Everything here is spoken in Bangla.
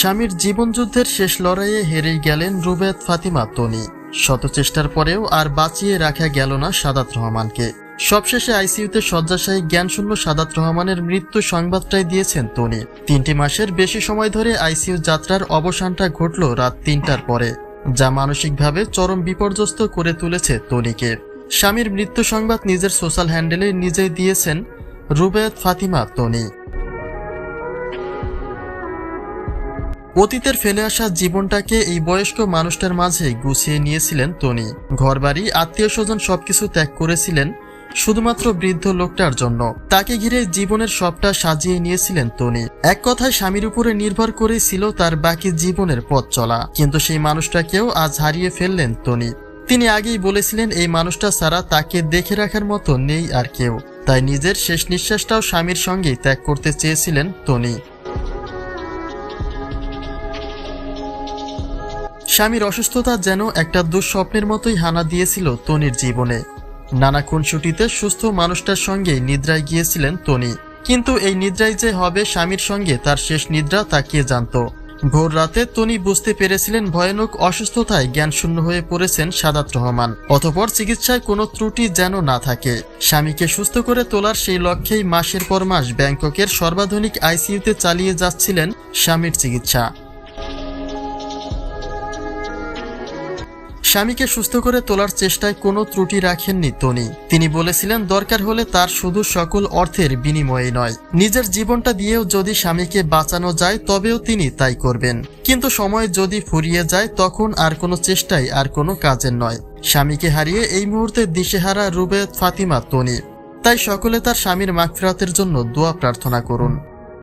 স্বামীর জীবনযুদ্ধের শেষ লড়াইয়ে হেরেই গেলেন রুবেদ ফাতিমা তনি। শত চেষ্টার পরেও আর বাঁচিয়ে রাখা গেল না সাদাত রহমানকে। সবশেষে আইসিইউতে শয্যাশায়ী জ্ঞানশূন্য সাদাত রহমানের মৃত্যু সংবাদটাই দিয়েছেন তনি। তিনটি মাসের বেশি সময় ধরে আইসিইউ যাত্রার অবসানটা ঘটল রাত তিনটার পরে, যা মানসিকভাবে চরম বিপর্যস্ত করে তুলেছে তনিকে। স্বামীর মৃত্যু সংবাদ নিজের সোশ্যাল হ্যান্ডেলে নিজেই দিয়েছেন রুবেদ ফাতিমা তনি। অতীতের ফেলে আসা জীবনটাকে এই বয়স্ক মানুষটার মাঝে গুছিয়ে নিয়েছিলেন তনি ঘরবাড়ি, আত্মীয় স্বজন সবকিছু ত্যাগ করেছিলেন শুধুমাত্র বৃদ্ধ লোকটার জন্য। তাকে ঘিরে জীবনের সবটা সাজিয়ে নিয়েছিলেন তনি এক কথায় স্বামীর উপরে নির্ভর করেই ছিল তার বাকি জীবনের পথ চলা। কিন্তু সেই মানুষটাকেও আজ হারিয়ে ফেললেন তনি তিনি আগেই বলেছিলেন, এই মানুষটা ছাড়া তাকে দেখে রাখার মতো নেই আর কেউ। তাই নিজের শেষ নিঃশ্বাসটাও স্বামীর সঙ্গেই ত্যাগ করতে চেয়েছিলেন তনি স্বামীর অসুস্থতা যেন একটা দুঃস্বপ্নের মতোই হানা দিয়েছিল তনির জীবনে। নানা খুনসুটিতে সুস্থ মানুষটার সঙ্গে নিদ্রায় গিয়েছিলেন তনি। কিন্তু এই নিদ্রায় যে হবে স্বামীর সঙ্গে তার শেষ নিদ্রা তা কে জানত? ভোর রাতে তনি বুঝতে পেরেছিলেন ভয়ানক অসুস্থতায় জ্ঞানশূন্য হয়ে পড়েছেন সাদাত রহমান। অতপর চিকিৎসায় কোনো ত্রুটি যেন না থাকে। স্বামীকে সুস্থ করে তোলার সেই লক্ষ্যেই মাসের পর মাস ব্যাংককের সর্বাধুনিক আইসিইউতে চালিয়ে যাচ্ছিলেন স্বামীর চিকিৎসা। স্বামীকে সুস্থ করে তোলার চেষ্টায় কোনো ত্রুটি রাখেননি তনি। তিনি বলেছিলেন, দরকার হলে তার শুধু সকল অর্থের বিনিময়ে নয়। নিজের জীবনটা দিয়েও যদি স্বামীকে বাঁচানো যায়, তবেও তিনি তাই করবেন। কিন্তু সময় যদি ফুরিয়ে যায়, তখন আর কোনো চেষ্টাই আর কোনো কাজের নয়। স্বামীকে হারিয়ে এই মুহূর্তে দিশেহারা রুবেদ ফাতিমা তনি। তাই সকলে তার স্বামীর মাগফিরাতের জন্য দোয়া প্রার্থনা করুন।